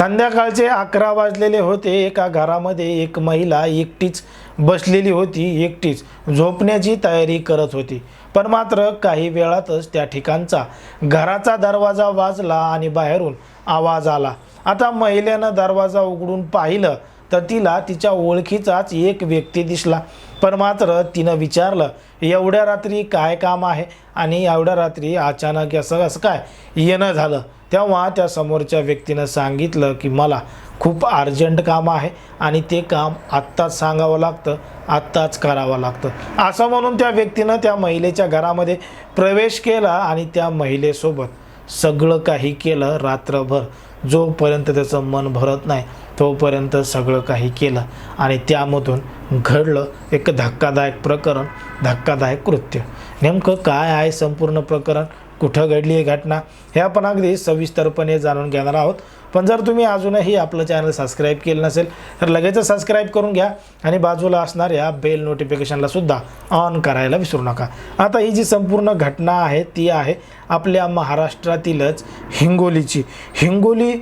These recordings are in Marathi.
संध्याकाळचे अकरा वाजलेले होते. एका घरामध्ये एक महिला एकटीच बसलेली होती. एकटीच झोपण्याची तयारी करत होती. पण मात्र काही वेळातच त्या ठिकाणचा घराचा दरवाजा वाजला आणि बाहेरून आवाज आला. आता महिलेनं दरवाजा उघडून पाहिलं तर तिला तिच्या ओळखीचाच एक व्यक्ती दिसला. पण मात्र तिनं विचारलं एवढ्या रात्री काय काम आहे? आणि एवढ्या रात्री अचानक असं असं काय येणं झालं? तेव्हा त्या समोरच्या व्यक्तीनं सांगितलं की मला खूप अर्जंट काम आहे आणि ते काम आत्ताच सांगावं लागतं आत्ताच करावं लागतं. असं म्हणून त्या व्यक्तीनं त्या महिलेच्या घरामध्ये प्रवेश केला आणि त्या महिलेसोबत सगळं काही केलं रात्रभर. जोपर्यंत त्याचं मन भरत नाही तोपर्यंत सगळं काही केलं आणि त्यामधून घडलं एक धक्कादायक प्रकरण धक्कादायक कृत्य. नेमकं काय आहे संपूर्ण प्रकरण? कुठं घडली ही घटना हे आपण अगदी सविस्तरपणे जाणून घेणार आहोत. पण जर तुम्ही अजूनही आपलं चॅनल सबस्क्राईब केलं नसेल तर लगेच सबस्क्राईब करून घ्या आणि बाजूला असणाऱ्या बेल नोटिफिकेशनला सुद्धा ऑन करायला विसरू नका. आता ही जी संपूर्ण घटना आहे ती आहे आपल्या महाराष्ट्रातीलच हिंगोलीची. हिंगोली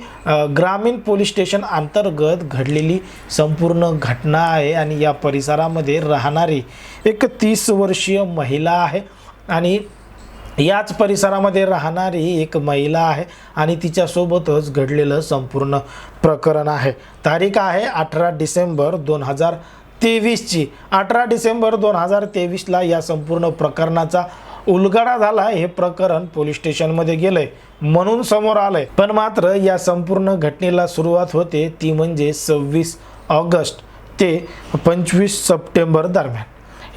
ग्रामीण पोलीस स्टेशन अंतर्गत घडलेली संपूर्ण घटना आहे आणि या परिसरामध्ये राहणारी एक तीस वर्षीय महिला आहे आणि याच परिसरामध्ये राहणारी एक महिला आहे आणि तिच्यासोबतच घडलेलं संपूर्ण प्रकरण आहे. तारीख आहे अठरा डिसेंबर दोन हजार तेवीसची. अठरा डिसेंबर दोन हजार तेवीसला या संपूर्ण प्रकरणाचा उलगडा झाला हे प्रकरण पोलीस स्टेशनमध्ये गेलंय म्हणून समोर आलंय. पण मात्र या संपूर्ण घटनेला सुरुवात होते ती म्हणजे सव्वीस ऑगस्ट ते पंचवीस सप्टेंबर दरम्यान.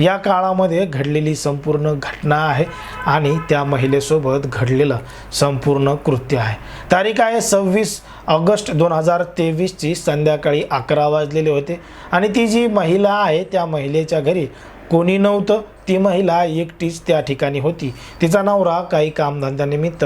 या काळामध्ये घडलेली संपूर्ण घटना आहे आणि त्या महिलेसोबत घडलेलं संपूर्ण कृत्य आहे. तारीख आहे सव्वीस ऑगस्ट दोन हजार तेवीसची. संध्याकाळी अकरा वाजलेले होते आणि ती जी महिला आहे त्या महिलेच्या घरी कोणी नव्हतं. ती महिला एकटीच त्या ठिकाणी होती. तिचा नवरा काही कामधंद्यानिमित्त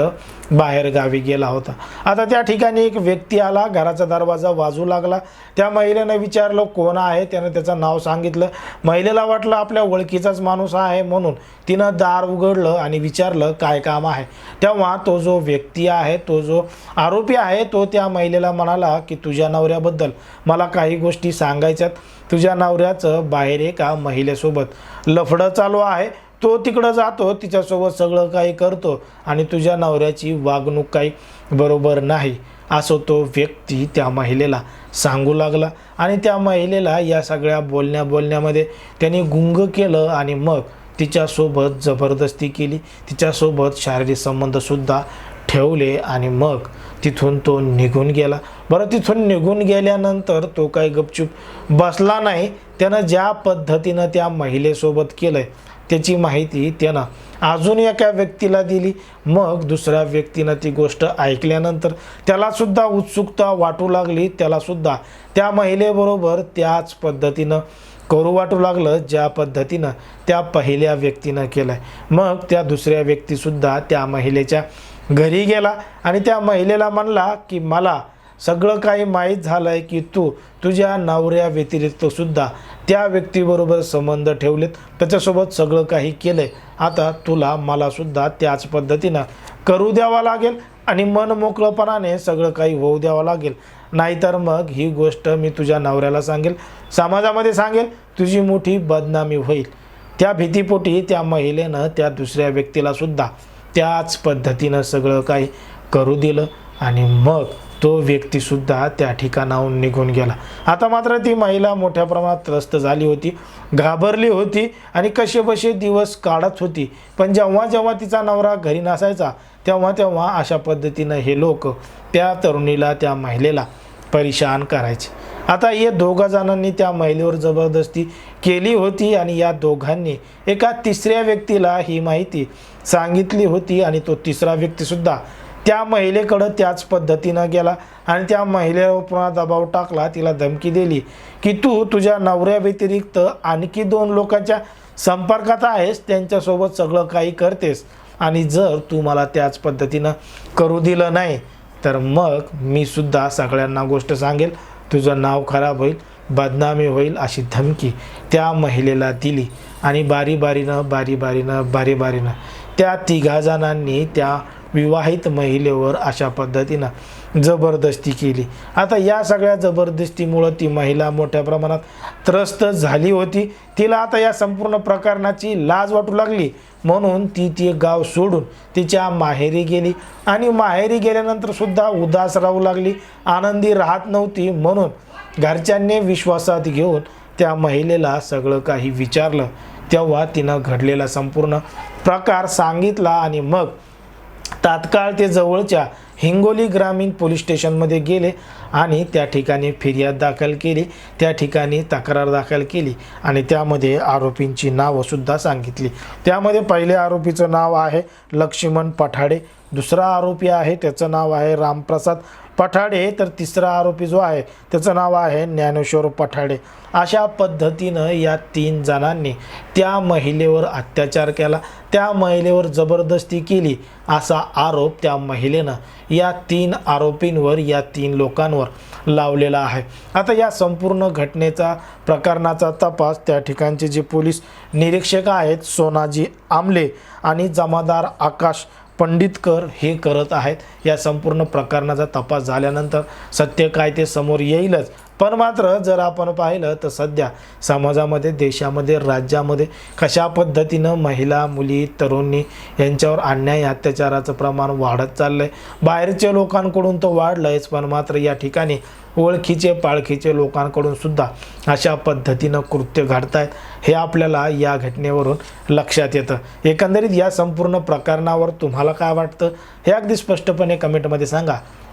बाहेर गावी गेला होता. आता त्या ठिकाणी एक व्यक्ती आला घराचा दरवाजा वाजू लागला. त्या महिलेनं विचारलं कोण आहे? त्यानं त्याचं नाव सांगितलं. महिलेला वाटलं आपल्या ओळखीचाच माणूस आहे म्हणून. तिनं दार उघडलं आणि विचारलं काय काम आहे? तेव्हा तो जो व्यक्ती आहे तो जो आरोपी आहे तो त्या महिलेला म्हणाला की तुझ्या नवऱ्याबद्दल मला काही गोष्टी सांगायच्यात. तुझ्या नवऱ्याचं बाहेर एका महिलेसोबत? लफडं चालू आहे. तो तिकडं जातो तिच्यासोबत सगळं काही करतो आणि तुझ्या नवऱ्याची वागणूक काही बरोबर नाही असं तो व्यक्ती त्या महिलेला सांगू लागला. आणि त्या महिलेला या सगळ्या बोलण्या बोलण्यामध्ये त्यांनी गुंग केलं आणि मग तिच्यासोबत जबरदस्ती केली. तिच्यासोबत शारीरिक संबंधसुद्धा ठेवले आणि मग तिथून तो निघून गेला. बरं तिथून निघून गेल्यानंतर तो काही गपचूप बसला नाही. त्यानं ज्या पद्धतीनं त्या महिलेसोबत केलं आहे त्याची माहिती त्यानं अजून एका व्यक्तीला दिली. मग दुसऱ्या व्यक्तीनं ती गोष्ट ऐकल्यानंतर त्यालासुद्धा उत्सुकता वाटू लागली. त्यालासुद्धा त्या महिलेबरोबर त्याच पद्धतीनं करू वाटू लागलं ज्या पद्धतीनं त्या पहिल्या व्यक्तीनं केलं आहे मग त्या दुसऱ्या व्यक्तीसुद्धा त्या महिलेच्या घरी गेला आणि त्या महिलेला म्हणला की मला सगळं काही माहीत झालं आहे की तू तुझ्या नवऱ्या व्यतिरिक्त सुद्धा त्या व्यक्तीबरोबर संबंध ठेवलेत. त्याच्यासोबत सगळं काही केलं आहे आता तुला मलासुद्धा त्याच पद्धतीनं करू द्यावा लागेल आणि मन मोकळंपणाने सगळं काही होऊ द्यावं लागेल. नाहीतर मग ही गोष्ट मी तुझ्या नवऱ्याला सांगेल. समाजामध्ये सांगेल तुझी मोठी बदनामी होईल. त्या भीतीपोटी त्या महिलेनं त्या दुसऱ्या व्यक्तीलासुद्धा त्याच पद्धतीनं सगळं काही करू दिलं आणि मग तो व्यक्तीसुद्धा त्या ठिकाणाहून निघून गेला. आता मात्र ती महिला मोठ्या प्रमाणात त्रस्त झाली होती घाबरली होती आणि कसेबसे दिवस काढत होती. पण जेव्हा जेव्हा तिचा नवरा घरी नसायचा तेव्हा तेव्हा अशा पद्धतीनं हे लोक त्या तरुणीला त्या महिलेला परेशान करायचे. आता या दोघा जणांनी त्या महिलेवर जबरदस्ती केली होती आणि या दोघांनी एका तिसऱ्या व्यक्तीला ही माहिती सांगितली होती आणि तो तिसरा व्यक्तीसुद्धा त्या महिलेकडं त्याच पद्धतीनं गेला आणि त्या महिलेवर पुन्हा दबाव टाकला तिला धमकी दिली की तू तुझ्या नवऱ्या व्यतिरिक्त आणखी दोन लोकांच्या संपर्कात आहेस त्यांच्यासोबत सगळं काही करतेस आणि जर तू मला त्याच पद्धतीनं करू दिलं नाही तर मग मी सुद्धा सगळ्यांना गोष्ट सांगेल तुझं नाव खराब होईल बदनामी होईल अशी धमकी त्या महिलेला दिली आणि बारी बारीनं बारी बारीनं बारी बारीनं त्या तिघा जणांनी त्या विवाहित महिलेवर अशा पद्धतीनं जबरदस्ती केली. आता या सगळ्या जबरदस्तीमुळं ती महिला मोठ्या प्रमाणात त्रस्त झाली होती. तिला आता या संपूर्ण प्रकरणाची लाज वाटू लागली. म्हणून ती ती गाव सोडून तिच्या माहेरी गेली. आणि माहेरी गेल्यानंतर सुद्धा उदास राहू लागली. आनंदी राहत नव्हती म्हणून घरच्यांनी विश्वासात घेऊन त्या महिलेला सगळं काही विचारलं. तेव्हा तिनं घडलेला संपूर्ण प्रकार सांगितला आणि मग तात्काळ ते जवळच्या हिंगोली ग्रामीण पोलीस स्टेशनमध्ये गेले आणि त्या ठिकाणी फिर्याद दाखल केली. त्या ठिकाणी तक्रार दाखल केली आणि त्यामध्ये आरोपींची नावंसुद्धा सांगितली. त्यामध्ये पहिले आरोपीचं नाव आहे लक्ष्मण पठाडे. दुसरा आरोपी आहे त्याचं नाव आहे रामप्रसाद पठाडे. तर तिसरा आरोपी जो आहे त्याचं नाव आहे ज्ञानेश्वर पठाडे. अशा पद्धतीनं या तीन जणांनी त्या महिलेवर अत्याचार केला. त्या महिलेवर जबरदस्ती केली असा आरोप त्या महिलेनं या तीन आरोपींवर या तीन लोकांवर लावलेला आहे. आता या संपूर्ण घटनेचा प्रकरणाचा तपास त्या ठिकाणचे जे पोलीस निरीक्षक आहेत सोनाजी आमले आणि जमादार आकाश पंडितकर हे करत आहेत. या संपूर्ण प्रकरणाचा तपास झाल्यानंतर सत्य काय ते समोर येईलच. पण मात्र जर आपण पाहिलं तर सध्या समाजामध्ये देशामध्ये राज्यामध्ये कशा पद्धतीनं महिला मुली तरुणी यांच्यावर अन्याय अत्याचाराचं प्रमाण वाढत चाललं आहे बाहेरच्या लोकांकडून तर वाढलं आहेच पण मात्र या ठिकाणी ओळखीचे पाळखीचे लोकांकडून सुद्धा अशा पद्धतीनं कृत्य घडतायत हे आपल्याला या घटनेवरून लक्षात येतं. एकंदरीत या संपूर्ण प्रकरणावर तुम्हाला काय वाटतं? हे अगदी स्पष्टपणे कमेंटमध्ये सांगा.